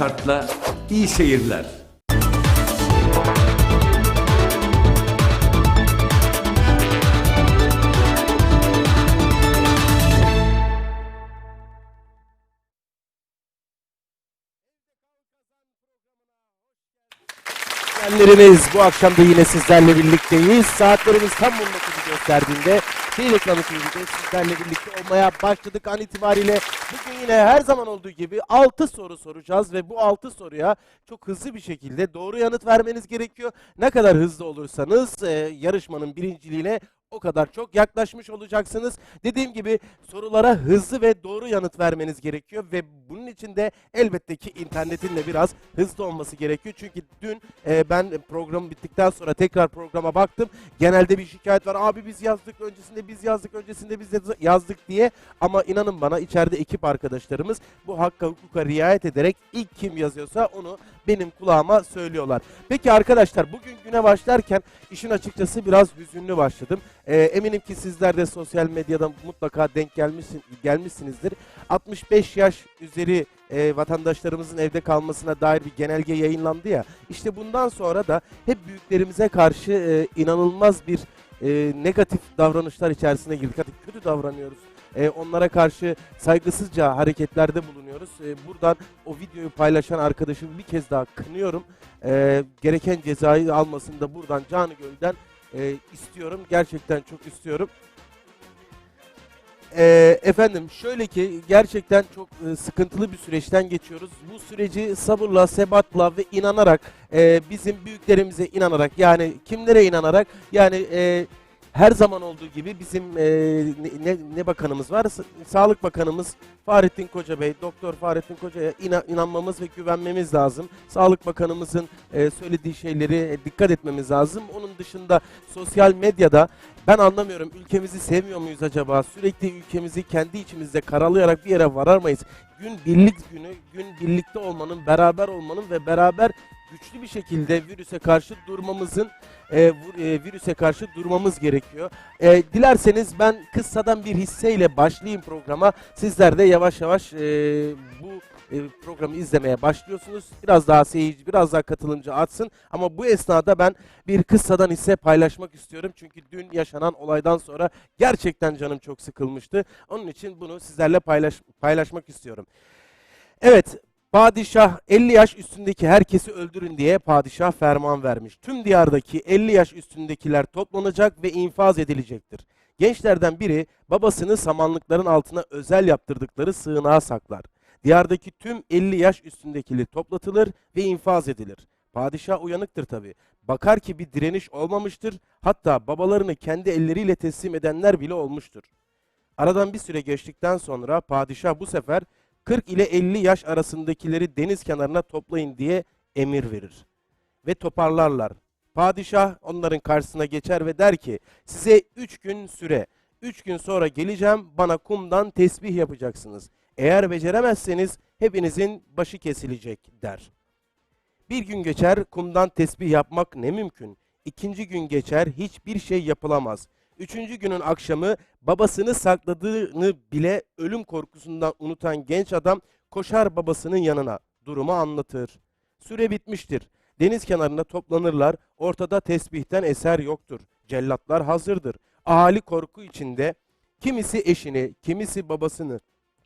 Kart'la iyi seyirler. İzleyenlerimiz bu akşam da yine sizlerle birlikteyiz. Saatlerimiz tam 19'u gösterdiğinde bir reklamı TV'de sizlerle birlikte olmaya başladık an itibariyle. Bugün yine her zaman olduğu gibi 6 soru soracağız ve bu 6 soruya çok hızlı bir şekilde doğru yanıt vermeniz gerekiyor. Ne kadar hızlı olursanız e, yarışmanın birinciliğine o kadar çok yaklaşmış olacaksınız. Dediğim gibi sorulara hızlı ve doğru yanıt vermeniz gerekiyor ve bunun için de elbette ki internetin de biraz hızlı olması gerekiyor. Çünkü dün e, ben program bittikten sonra tekrar programa baktım. Genelde bir şikayet var. Abi biz yazdık öncesinde biz yazdık öncesinde biz yaz- yazdık diye. Ama inanın bana içeride ekip arkadaşlarımız bu hakka hukuka riayet ederek ilk kim yazıyorsa onu benim kulağıma söylüyorlar. Peki arkadaşlar bugün güne başlarken işin açıkçası biraz hüzünlü başladım. Ee, eminim ki sizler de sosyal medyadan mutlaka denk gelmişsin, gelmişsinizdir. 65 yaş üzeri e, vatandaşlarımızın evde kalmasına dair bir genelge yayınlandı ya. İşte bundan sonra da hep büyüklerimize karşı e, inanılmaz bir e, negatif davranışlar içerisine girdik. Hadi kötü davranıyoruz. E, onlara karşı saygısızca hareketlerde bulunuyoruz. E, buradan o videoyu paylaşan arkadaşımı bir kez daha kınıyorum. E, gereken cezayı almasını da buradan canı gölden e, istiyorum. Gerçekten çok istiyorum. E, efendim şöyle ki gerçekten çok e, sıkıntılı bir süreçten geçiyoruz. Bu süreci sabırla, sebatla ve inanarak e, bizim büyüklerimize inanarak yani kimlere inanarak yani e, her zaman olduğu gibi bizim e, ne, ne, bakanımız var? Sa- Sağlık Bakanımız Fahrettin Koca Bey, Doktor Fahrettin Koca'ya ina- inanmamız ve güvenmemiz lazım. Sağlık Bakanımızın e, söylediği şeyleri e, dikkat etmemiz lazım. Onun dışında sosyal medyada ben anlamıyorum ülkemizi sevmiyor muyuz acaba? Sürekli ülkemizi kendi içimizde karalayarak bir yere varar mıyız? Gün birlik günü, gün birlikte olmanın, beraber olmanın ve beraber güçlü bir şekilde virüse karşı durmamızın e, e, virüse karşı durmamız gerekiyor. E, dilerseniz ben kıssadan bir hisseyle başlayayım programa. Sizler de yavaş yavaş e, bu e, programı izlemeye başlıyorsunuz. Biraz daha seyirci, biraz daha katılımcı atsın. Ama bu esnada ben bir kıssadan hisse paylaşmak istiyorum. Çünkü dün yaşanan olaydan sonra gerçekten canım çok sıkılmıştı. Onun için bunu sizlerle paylaş, paylaşmak istiyorum. Evet, Padişah 50 yaş üstündeki herkesi öldürün diye padişah ferman vermiş. Tüm diyardaki 50 yaş üstündekiler toplanacak ve infaz edilecektir. Gençlerden biri babasını samanlıkların altına özel yaptırdıkları sığınağa saklar. Diyardaki tüm 50 yaş üstündekileri toplatılır ve infaz edilir. Padişah uyanıktır tabi. Bakar ki bir direniş olmamıştır. Hatta babalarını kendi elleriyle teslim edenler bile olmuştur. Aradan bir süre geçtikten sonra padişah bu sefer 40 ile 50 yaş arasındakileri deniz kenarına toplayın diye emir verir. Ve toparlarlar. Padişah onların karşısına geçer ve der ki size 3 gün süre, 3 gün sonra geleceğim bana kumdan tesbih yapacaksınız. Eğer beceremezseniz hepinizin başı kesilecek der. Bir gün geçer kumdan tesbih yapmak ne mümkün. İkinci gün geçer hiçbir şey yapılamaz. Üçüncü günün akşamı babasını sakladığını bile ölüm korkusundan unutan genç adam koşar babasının yanına. Durumu anlatır. Süre bitmiştir. Deniz kenarında toplanırlar. Ortada tesbihten eser yoktur. Cellatlar hazırdır. Ahali korku içinde kimisi eşini, kimisi babasını,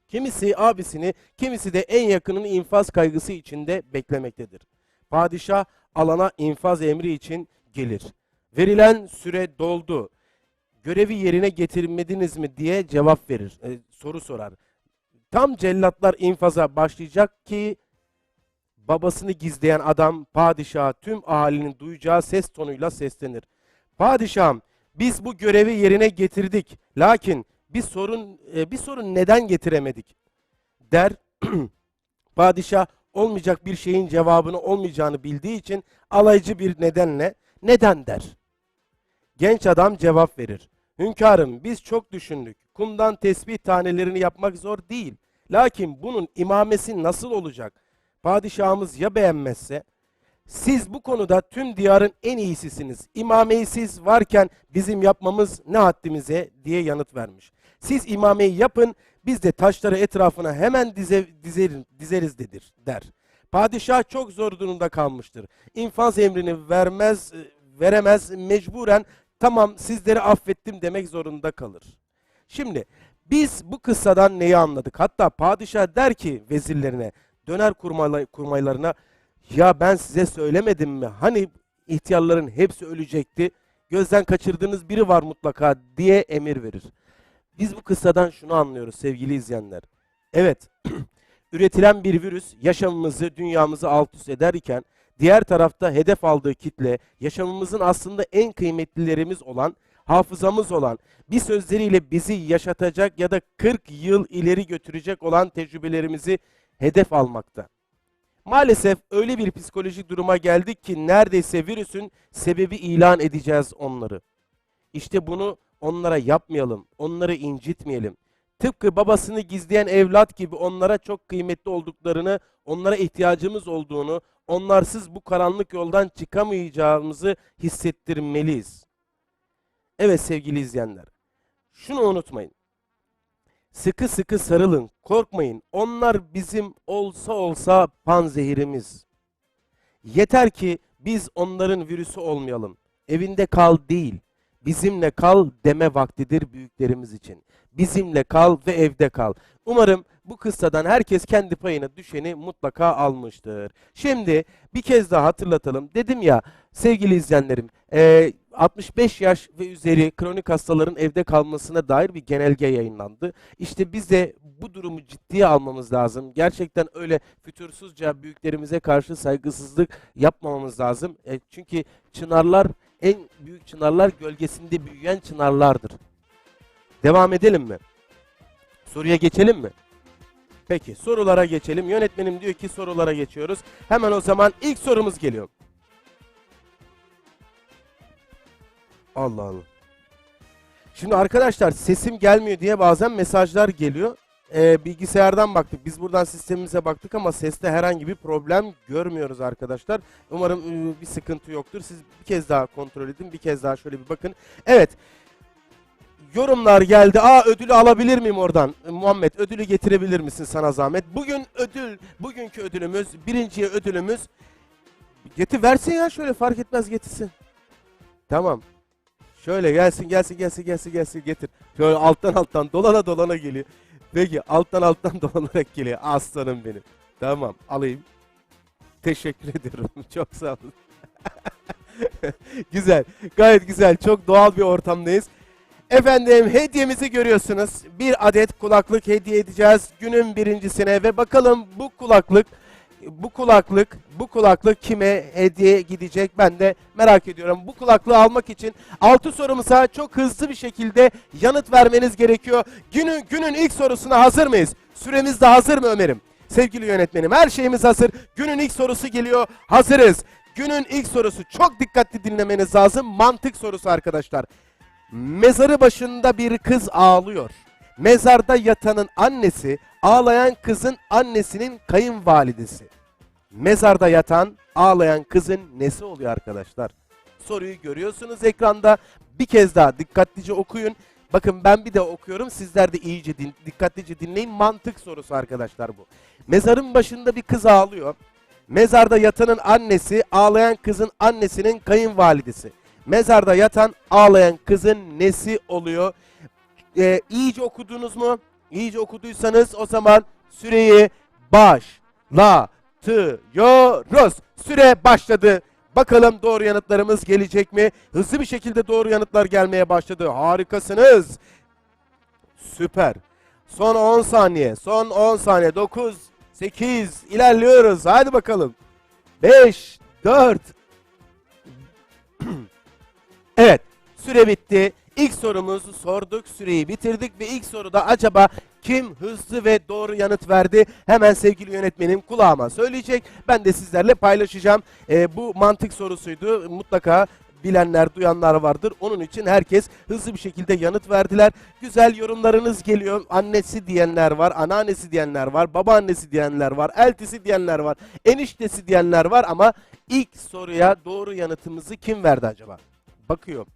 kimisi abisini, kimisi de en yakınını infaz kaygısı içinde beklemektedir. Padişah alana infaz emri için gelir. Verilen süre doldu görevi yerine getirmediniz mi diye cevap verir, e, soru sorar. Tam cellatlar infaza başlayacak ki babasını gizleyen adam padişaha tüm ahalinin duyacağı ses tonuyla seslenir. Padişahım biz bu görevi yerine getirdik. Lakin bir sorun e, bir sorun neden getiremedik? Der. Padişah olmayacak bir şeyin cevabını olmayacağını bildiği için alaycı bir nedenle neden der. Genç adam cevap verir. Hünkârım biz çok düşündük. Kumdan tesbih tanelerini yapmak zor değil. Lakin bunun imamesi nasıl olacak? Padişahımız ya beğenmezse? Siz bu konuda tüm diyarın en iyisisiniz. İmameyi siz varken bizim yapmamız ne haddimize diye yanıt vermiş. Siz imameyi yapın biz de taşları etrafına hemen dize, dizerin, dizeriz dedir der. Padişah çok zor durumda kalmıştır. İnfaz emrini vermez, veremez, mecburen tamam sizleri affettim demek zorunda kalır. Şimdi biz bu kıssadan neyi anladık? Hatta padişah der ki vezirlerine, döner kurmayla- kurmaylarına ya ben size söylemedim mi? Hani ihtiyarların hepsi ölecekti. Gözden kaçırdığınız biri var mutlaka diye emir verir. Biz bu kıssadan şunu anlıyoruz sevgili izleyenler. Evet, üretilen bir virüs yaşamımızı, dünyamızı alt üst ederken diğer tarafta hedef aldığı kitle yaşamımızın aslında en kıymetlilerimiz olan, hafızamız olan, bir sözleriyle bizi yaşatacak ya da 40 yıl ileri götürecek olan tecrübelerimizi hedef almakta. Maalesef öyle bir psikolojik duruma geldik ki neredeyse virüsün sebebi ilan edeceğiz onları. İşte bunu onlara yapmayalım, onları incitmeyelim. Tıpkı babasını gizleyen evlat gibi onlara çok kıymetli olduklarını, onlara ihtiyacımız olduğunu, onlarsız bu karanlık yoldan çıkamayacağımızı hissettirmeliyiz. Evet sevgili izleyenler, şunu unutmayın. Sıkı sıkı sarılın, korkmayın. Onlar bizim olsa olsa panzehirimiz. Yeter ki biz onların virüsü olmayalım. Evinde kal değil, bizimle kal deme vaktidir büyüklerimiz için. Bizimle kal ve evde kal. Umarım bu kıssadan herkes kendi payına düşeni mutlaka almıştır. Şimdi bir kez daha hatırlatalım. Dedim ya sevgili izleyenlerim, eee, 65 yaş ve üzeri kronik hastaların evde kalmasına dair bir genelge yayınlandı. İşte biz de bu durumu ciddiye almamız lazım. Gerçekten öyle fütursuzca büyüklerimize karşı saygısızlık yapmamamız lazım. E, çünkü çınarlar, en büyük çınarlar gölgesinde büyüyen çınarlardır. Devam edelim mi? Soruya geçelim mi? Peki sorulara geçelim. Yönetmenim diyor ki sorulara geçiyoruz. Hemen o zaman ilk sorumuz geliyor. Allah Allah. Şimdi arkadaşlar sesim gelmiyor diye bazen mesajlar geliyor. Ee, bilgisayardan baktık. Biz buradan sistemimize baktık ama seste herhangi bir problem görmüyoruz arkadaşlar. Umarım e, bir sıkıntı yoktur. Siz bir kez daha kontrol edin. Bir kez daha şöyle bir bakın. Evet. Yorumlar geldi. Aa ödülü alabilir miyim oradan? E, Muhammed ödülü getirebilir misin sana zahmet? Bugün ödül, bugünkü ödülümüz, birinciye ödülümüz. Getir versin ya şöyle fark etmez getirsin. Tamam. Şöyle gelsin gelsin gelsin gelsin gelsin getir. Şöyle alttan alttan dolana dolana geliyor. Peki alttan alttan dolanarak geliyor. Aslanım benim. Tamam alayım. Teşekkür ediyorum. Çok sağ olun. güzel. Gayet güzel. Çok doğal bir ortamdayız. Efendim hediyemizi görüyorsunuz. Bir adet kulaklık hediye edeceğiz günün birincisine ve bakalım bu kulaklık bu kulaklık bu kulaklık kime hediye gidecek ben de merak ediyorum. Bu kulaklığı almak için 6 sorumuza çok hızlı bir şekilde yanıt vermeniz gerekiyor. Günün günün ilk sorusuna hazır mıyız? Süremiz de hazır mı Ömer'im? Sevgili yönetmenim her şeyimiz hazır. Günün ilk sorusu geliyor. Hazırız. Günün ilk sorusu çok dikkatli dinlemeniz lazım. Mantık sorusu arkadaşlar. Mezarı başında bir kız ağlıyor. Mezarda yatanın annesi, ağlayan kızın annesinin kayınvalidesi. Mezarda yatan, ağlayan kızın nesi oluyor arkadaşlar? Soruyu görüyorsunuz ekranda. Bir kez daha dikkatlice okuyun. Bakın ben bir de okuyorum. Sizler de iyice din- dikkatlice dinleyin. Mantık sorusu arkadaşlar bu. Mezarın başında bir kız ağlıyor. Mezarda yatanın annesi, ağlayan kızın annesinin kayınvalidesi. Mezarda yatan, ağlayan kızın nesi oluyor? Ee, iyice okudunuz mu? İyice okuduysanız o zaman süreyi başlatıyoruz. Süre başladı. Bakalım doğru yanıtlarımız gelecek mi? Hızlı bir şekilde doğru yanıtlar gelmeye başladı. Harikasınız. Süper. Son 10 saniye. Son 10 saniye. 9, 8 ilerliyoruz. Hadi bakalım. 5, 4. evet. Süre bitti. İlk sorumuzu sorduk, süreyi bitirdik ve ilk soruda acaba kim hızlı ve doğru yanıt verdi? Hemen sevgili yönetmenim kulağıma söyleyecek. Ben de sizlerle paylaşacağım. Ee, bu mantık sorusuydu. Mutlaka bilenler, duyanlar vardır. Onun için herkes hızlı bir şekilde yanıt verdiler. Güzel yorumlarınız geliyor. Annesi diyenler var, anneannesi diyenler var, babaannesi diyenler var, eltisi diyenler var, eniştesi diyenler var ama ilk soruya doğru yanıtımızı kim verdi acaba? Bakıyor.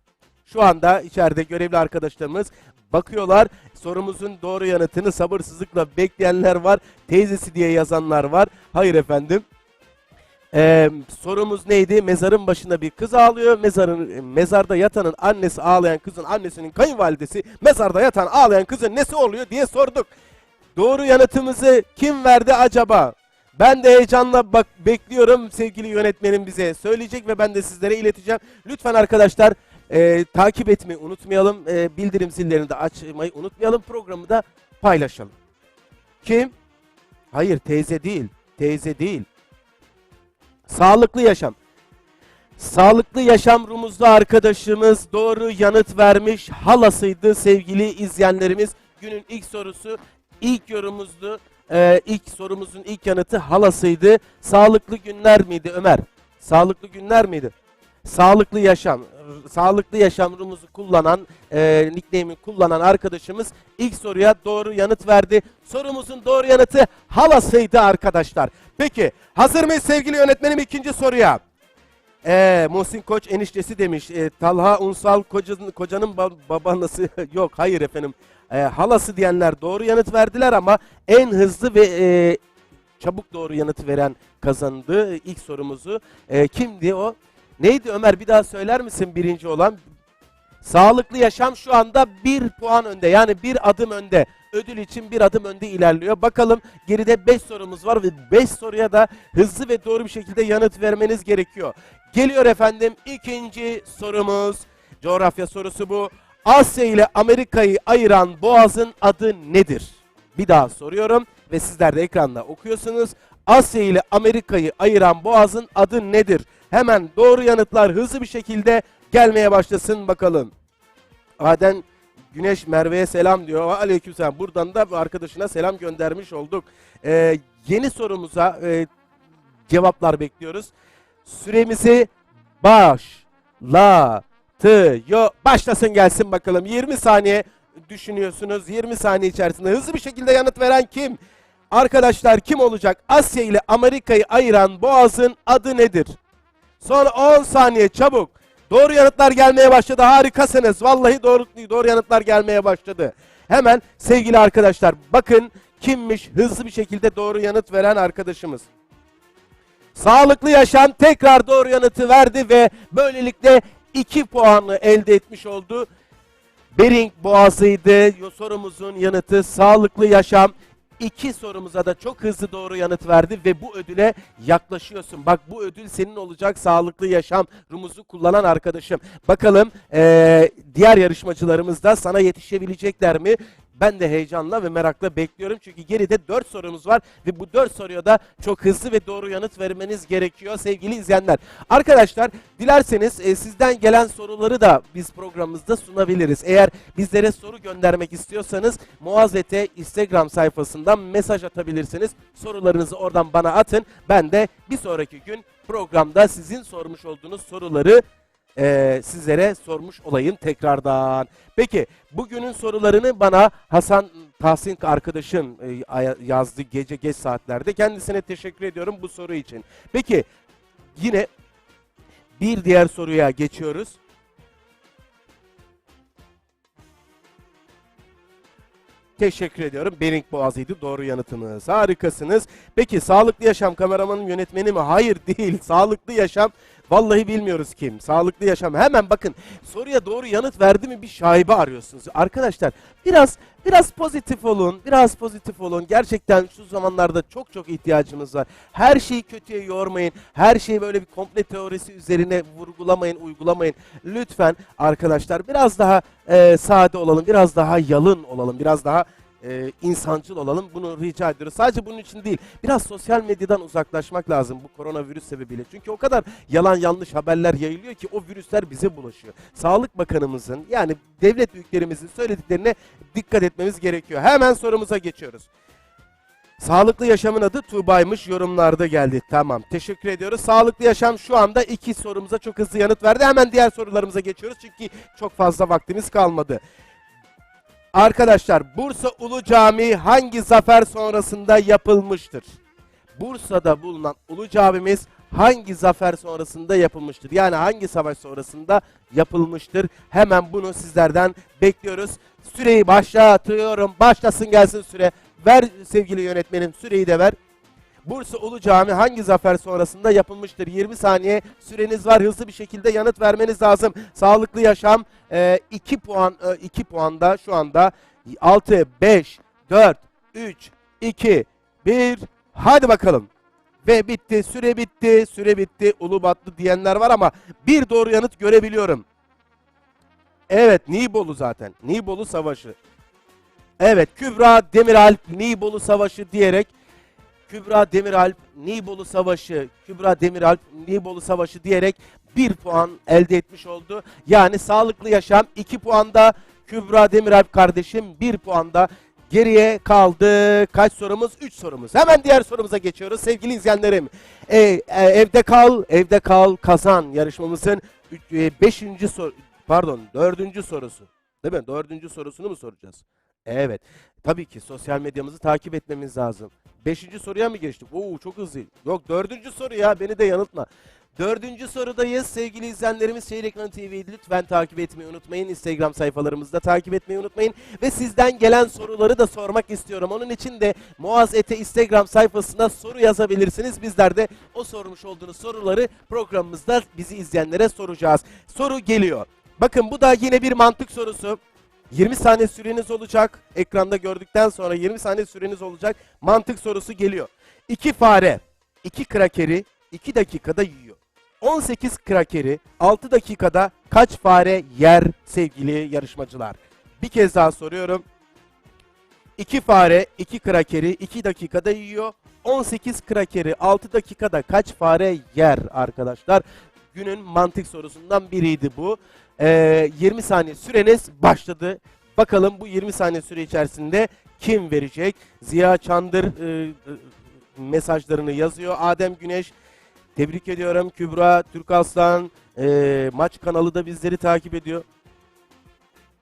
Şu anda içeride görevli arkadaşlarımız bakıyorlar. Sorumuzun doğru yanıtını sabırsızlıkla bekleyenler var. Teyzesi diye yazanlar var. Hayır efendim. Ee, sorumuz neydi? Mezarın başında bir kız ağlıyor. Mezarın mezarda yatanın annesi ağlayan kızın annesinin kayınvalidesi mezarda yatan ağlayan kızın nesi oluyor diye sorduk. Doğru yanıtımızı kim verdi acaba? Ben de heyecanla bak bekliyorum sevgili yönetmenim bize söyleyecek ve ben de sizlere ileteceğim. Lütfen arkadaşlar e, takip etmeyi unutmayalım. E, bildirim zillerini de açmayı unutmayalım. Programı da paylaşalım. Kim? Hayır teyze değil. Teyze değil. Sağlıklı yaşam. Sağlıklı yaşam rumuzlu arkadaşımız doğru yanıt vermiş. Halasıydı sevgili izleyenlerimiz. Günün ilk sorusu, ilk yorumumuzdu. Ee, ilk sorumuzun ilk yanıtı halasıydı. Sağlıklı günler miydi Ömer? Sağlıklı günler miydi? Sağlıklı yaşam. Sağlıklı yaşam rumuzu kullanan, e, nickname'i kullanan arkadaşımız ilk soruya doğru yanıt verdi. Sorumuzun doğru yanıtı halasıydı arkadaşlar. Peki hazır mıyız sevgili yönetmenim ikinci soruya? Ee, Muhsin Koç eniştesi demiş. Ee, Talha Unsal kocanın, kocanın ba- babanası yok hayır efendim. Ee, halası diyenler doğru yanıt verdiler ama en hızlı ve e, çabuk doğru yanıt veren kazandı ilk sorumuzu. Ee, kimdi o? Neydi Ömer bir daha söyler misin birinci olan? Sağlıklı yaşam şu anda bir puan önde yani bir adım önde. Ödül için bir adım önde ilerliyor. Bakalım geride 5 sorumuz var ve 5 soruya da hızlı ve doğru bir şekilde yanıt vermeniz gerekiyor. Geliyor efendim ikinci sorumuz. Coğrafya sorusu bu. Asya ile Amerika'yı ayıran boğazın adı nedir? Bir daha soruyorum ve sizler de ekranda okuyorsunuz. Asya ile Amerika'yı ayıran boğazın adı nedir? Hemen doğru yanıtlar hızlı bir şekilde gelmeye başlasın bakalım. Adem Güneş Merve'ye selam diyor. Aleykümselam. Buradan da arkadaşına selam göndermiş olduk. Ee, yeni sorumuza e, cevaplar bekliyoruz. Süremizi başlatıyor. Başlasın gelsin bakalım. 20 saniye düşünüyorsunuz. 20 saniye içerisinde hızlı bir şekilde yanıt veren kim? Arkadaşlar kim olacak? Asya ile Amerika'yı ayıran boğazın adı nedir? Son 10 saniye çabuk. Doğru yanıtlar gelmeye başladı. Harikasınız. Vallahi doğru doğru yanıtlar gelmeye başladı. Hemen sevgili arkadaşlar bakın kimmiş hızlı bir şekilde doğru yanıt veren arkadaşımız. Sağlıklı yaşam tekrar doğru yanıtı verdi ve böylelikle 2 puanı elde etmiş oldu. Bering Boğazı'ydı sorumuzun yanıtı sağlıklı yaşam. İki sorumuza da çok hızlı doğru yanıt verdi ve bu ödüle yaklaşıyorsun. Bak bu ödül senin olacak sağlıklı yaşam rumuzu kullanan arkadaşım. Bakalım eee, diğer yarışmacılarımız da sana yetişebilecekler mi? Ben de heyecanla ve merakla bekliyorum. Çünkü geride 4 sorumuz var ve bu 4 soruya da çok hızlı ve doğru yanıt vermeniz gerekiyor sevgili izleyenler. Arkadaşlar dilerseniz e, sizden gelen soruları da biz programımızda sunabiliriz. Eğer bizlere soru göndermek istiyorsanız Muazzete Instagram sayfasından mesaj atabilirsiniz. Sorularınızı oradan bana atın. Ben de bir sonraki gün programda sizin sormuş olduğunuz soruları e, sizlere sormuş olayım tekrardan. Peki bugünün sorularını bana Hasan Tahsin arkadaşım e, yazdı gece geç saatlerde. Kendisine teşekkür ediyorum bu soru için. Peki yine bir diğer soruya geçiyoruz. Teşekkür ediyorum. Bering Boğazı'ydı doğru yanıtımız. Harikasınız. Peki sağlıklı yaşam kameramanın yönetmeni mi? Hayır değil. Sağlıklı yaşam vallahi bilmiyoruz kim. Sağlıklı yaşam. Hemen bakın soruya doğru yanıt verdi mi bir şaibe arıyorsunuz. Arkadaşlar biraz biraz pozitif olun. Biraz pozitif olun. Gerçekten şu zamanlarda çok çok ihtiyacımız var. Her şeyi kötüye yormayın. Her şeyi böyle bir komple teorisi üzerine vurgulamayın, uygulamayın. Lütfen arkadaşlar biraz daha e, sade olalım. Biraz daha yalın olalım. Biraz daha e, insancıl olalım. Bunu rica ediyoruz. Sadece bunun için değil. Biraz sosyal medyadan uzaklaşmak lazım bu koronavirüs sebebiyle. Çünkü o kadar yalan yanlış haberler yayılıyor ki o virüsler bize bulaşıyor. Sağlık Bakanımızın yani devlet büyüklerimizin söylediklerine dikkat etmemiz gerekiyor. Hemen sorumuza geçiyoruz. Sağlıklı yaşamın adı Tuğba'ymış yorumlarda geldi. Tamam teşekkür ediyoruz. Sağlıklı yaşam şu anda iki sorumuza çok hızlı yanıt verdi. Hemen diğer sorularımıza geçiyoruz çünkü çok fazla vaktimiz kalmadı. Arkadaşlar Bursa Ulu Camii hangi zafer sonrasında yapılmıştır? Bursa'da bulunan Ulu Camimiz hangi zafer sonrasında yapılmıştır? Yani hangi savaş sonrasında yapılmıştır? Hemen bunu sizlerden bekliyoruz. Süreyi başlatıyorum. Başlasın gelsin süre. Ver sevgili yönetmenim süreyi de ver. Bursa Ulu Cami hangi zafer sonrasında yapılmıştır? 20 saniye süreniz var. Hızlı bir şekilde yanıt vermeniz lazım. Sağlıklı yaşam 2 puan 2 puanda şu anda 6 5 4 3 2 1 hadi bakalım. Ve bitti. Süre bitti. Süre bitti. Ulubatlı diyenler var ama bir doğru yanıt görebiliyorum. Evet Nibolu zaten. Nibolu Savaşı. Evet Kübra Demiralp Nibolu Savaşı diyerek Kübra Demiralp Nibolu Savaşı Kübra Demiralp Nibolu Savaşı diyerek bir puan elde etmiş oldu. Yani sağlıklı yaşam 2 puanda Kübra Demiralp kardeşim 1 puanda geriye kaldı. Kaç sorumuz? 3 sorumuz. Hemen diğer sorumuza geçiyoruz sevgili izleyenlerim. E, e, evde kal, evde kal, kazan yarışmamızın 5. soru pardon 4. sorusu. Değil mi? 4. sorusunu mu soracağız? Evet. Tabii ki sosyal medyamızı takip etmemiz lazım. Beşinci soruya mı geçtik? Oo çok hızlı. Yok dördüncü soru ya beni de yanıltma. Dördüncü sorudayız sevgili izleyenlerimiz. Şehir Ekranı TV'yi lütfen takip etmeyi unutmayın. Instagram sayfalarımızda takip etmeyi unutmayın. Ve sizden gelen soruları da sormak istiyorum. Onun için de Muaz Ete Instagram sayfasına soru yazabilirsiniz. Bizler de o sormuş olduğunuz soruları programımızda bizi izleyenlere soracağız. Soru geliyor. Bakın bu da yine bir mantık sorusu. 20 saniye süreniz olacak. Ekranda gördükten sonra 20 saniye süreniz olacak. Mantık sorusu geliyor. İki fare, iki krakeri 2 dakikada yiyor. 18 krakeri 6 dakikada kaç fare yer sevgili yarışmacılar? Bir kez daha soruyorum. 2 fare, 2 krakeri 2 dakikada yiyor. 18 krakeri 6 dakikada kaç fare yer arkadaşlar? Günün mantık sorusundan biriydi bu. Ee, 20 saniye süreniz başladı. Bakalım bu 20 saniye süre içerisinde kim verecek? Ziya Çandır e, e, mesajlarını yazıyor. Adem Güneş tebrik ediyorum. Kübra Türkaslan e, maç kanalı da bizleri takip ediyor.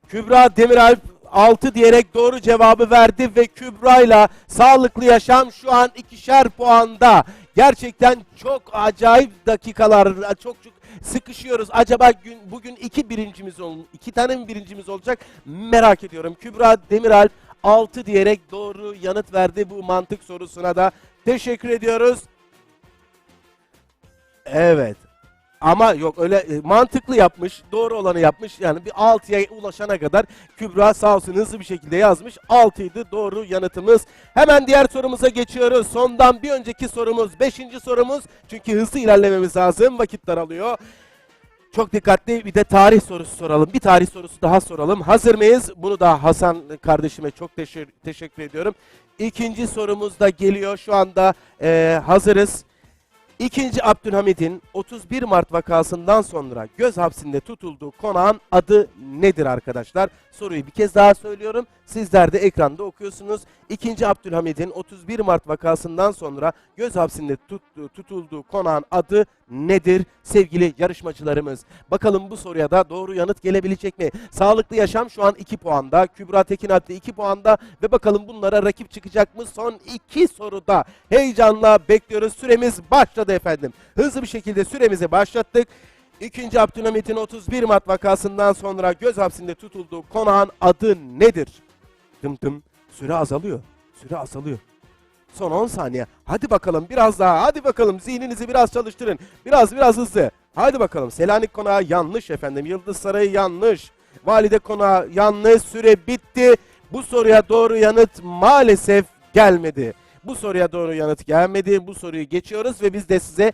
Kübra Demiralp 6 diyerek doğru cevabı verdi ve Kübra ile sağlıklı yaşam şu an ikişer puanda. Gerçekten çok acayip dakikalar, çok çok sıkışıyoruz. Acaba gün, bugün iki birincimiz ol, iki tane mi birincimiz olacak merak ediyorum. Kübra Demiralp 6 diyerek doğru yanıt verdi bu mantık sorusuna da. Teşekkür ediyoruz. Evet. Ama yok öyle e, mantıklı yapmış, doğru olanı yapmış. Yani bir 6'ya ulaşana kadar Kübra sağ olsun hızlı bir şekilde yazmış. 6'ydı doğru yanıtımız. Hemen diğer sorumuza geçiyoruz. Sondan bir önceki sorumuz 5. sorumuz. Çünkü hızlı ilerlememiz lazım. Vakit daralıyor. Çok dikkatli bir de tarih sorusu soralım. Bir tarih sorusu daha soralım. Hazır mıyız? Bunu da Hasan kardeşime çok teşekkür, teşekkür ediyorum. İkinci sorumuz da geliyor. Şu anda e, hazırız. İkinci Abdülhamid'in 31 Mart vakasından sonra göz hapsinde tutulduğu konağın adı nedir arkadaşlar? Soruyu bir kez daha söylüyorum. Sizler de ekranda okuyorsunuz. İkinci Abdülhamid'in 31 Mart vakasından sonra göz hapsinde tutulduğu konağın adı nedir sevgili yarışmacılarımız? Bakalım bu soruya da doğru yanıt gelebilecek mi? Sağlıklı Yaşam şu an 2 puanda. Kübra Tekinalp de 2 puanda. Ve bakalım bunlara rakip çıkacak mı? Son 2 soruda heyecanla bekliyoruz. Süremiz başladı efendim. Hızlı bir şekilde süremizi başlattık. İkinci Abdülhamit'in 31 Mart vakasından sonra göz hapsinde tutulduğu konağın adı nedir? Dım dım. Süre azalıyor. Süre azalıyor. Son 10 saniye. Hadi bakalım biraz daha. Hadi bakalım zihninizi biraz çalıştırın. Biraz biraz hızlı. Hadi bakalım. Selanik konağı yanlış efendim. Yıldız Sarayı yanlış. Valide konağı yanlış. Süre bitti. Bu soruya doğru yanıt maalesef gelmedi. Bu soruya doğru yanıt gelmedi. Bu soruyu geçiyoruz ve biz de size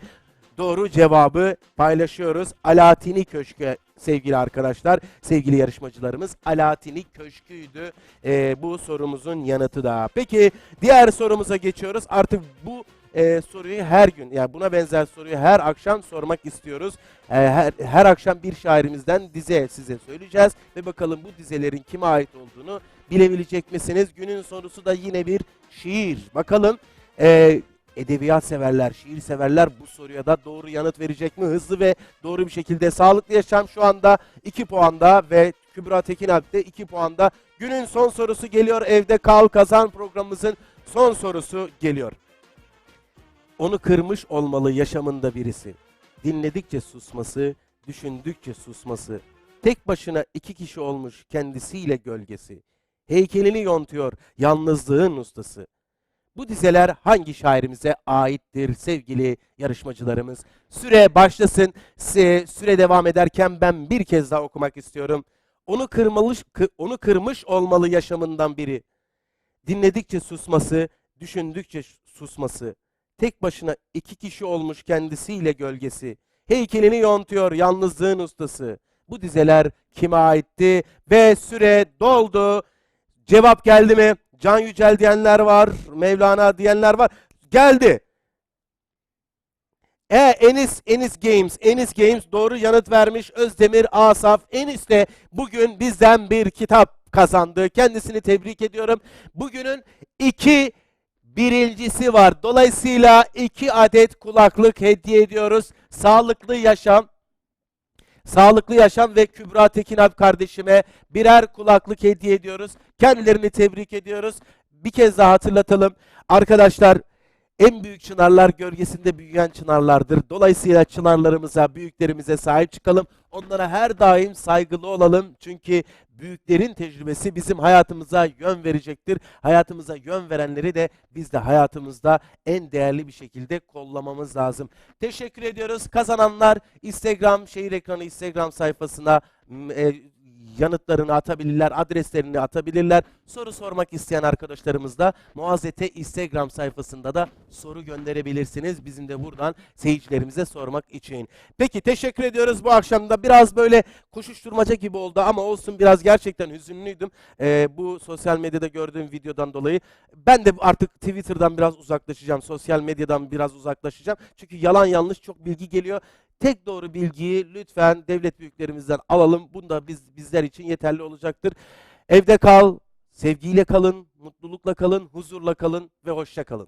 doğru cevabı paylaşıyoruz. Alaaddin'i Köşkü sevgili arkadaşlar, sevgili yarışmacılarımız. Alaaddin'i Köşkü'ydü ee, bu sorumuzun yanıtı da. Peki diğer sorumuza geçiyoruz. Artık bu e, soruyu her gün yani buna benzer soruyu her akşam sormak istiyoruz. E, her, her akşam bir şairimizden dize size söyleyeceğiz ve bakalım bu dizelerin kime ait olduğunu bilebilecek misiniz? Günün sorusu da yine bir şiir. Bakalım e, edebiyat severler, şiir severler bu soruya da doğru yanıt verecek mi? Hızlı ve doğru bir şekilde sağlıklı yaşam şu anda 2 puanda ve Kübra Tekinalp de 2 puanda. Günün son sorusu geliyor. Evde kal kazan programımızın son sorusu geliyor. Onu kırmış olmalı yaşamında birisi. Dinledikçe susması, düşündükçe susması. Tek başına iki kişi olmuş kendisiyle gölgesi. Heykelini yontuyor yalnızlığın ustası. Bu dizeler hangi şairimize aittir sevgili yarışmacılarımız? Süre başlasın. Süre devam ederken ben bir kez daha okumak istiyorum. Onu kırmalış, kı- onu kırmış olmalı yaşamından biri. Dinledikçe susması, düşündükçe susması. Tek başına iki kişi olmuş kendisiyle gölgesi. Heykelini yontuyor yalnızlığın ustası. Bu dizeler kime aitti? Ve süre doldu. Cevap geldi mi? Can Yücel diyenler var, Mevlana diyenler var. Geldi. E Enis Enis Games, Enis Games doğru yanıt vermiş. Özdemir Asaf Enis de bugün bizden bir kitap kazandı. Kendisini tebrik ediyorum. Bugünün iki birincisi var. Dolayısıyla iki adet kulaklık hediye ediyoruz. Sağlıklı yaşam Sağlıklı Yaşam ve Kübra Tekinalp kardeşime birer kulaklık hediye ediyoruz. Kendilerini tebrik ediyoruz. Bir kez daha hatırlatalım. Arkadaşlar en büyük çınarlar gölgesinde büyüyen çınarlardır. Dolayısıyla çınarlarımıza, büyüklerimize sahip çıkalım. Onlara her daim saygılı olalım. Çünkü büyüklerin tecrübesi bizim hayatımıza yön verecektir. Hayatımıza yön verenleri de biz de hayatımızda en değerli bir şekilde kollamamız lazım. Teşekkür ediyoruz. Kazananlar Instagram şehir ekranı Instagram sayfasına e, yanıtlarını atabilirler, adreslerini atabilirler. Soru sormak isteyen arkadaşlarımız da Muazzete Instagram sayfasında da soru gönderebilirsiniz. Bizim de buradan seyircilerimize sormak için. Peki teşekkür ediyoruz bu akşam da biraz böyle koşuşturmaca gibi oldu ama olsun biraz gerçekten hüzünlüydüm. Ee, bu sosyal medyada gördüğüm videodan dolayı. Ben de artık Twitter'dan biraz uzaklaşacağım, sosyal medyadan biraz uzaklaşacağım. Çünkü yalan yanlış çok bilgi geliyor. Tek doğru bilgiyi lütfen devlet büyüklerimizden alalım. Bunda biz bizler için yeterli olacaktır. Evde kal, sevgiyle kalın, mutlulukla kalın, huzurla kalın ve hoşça kalın.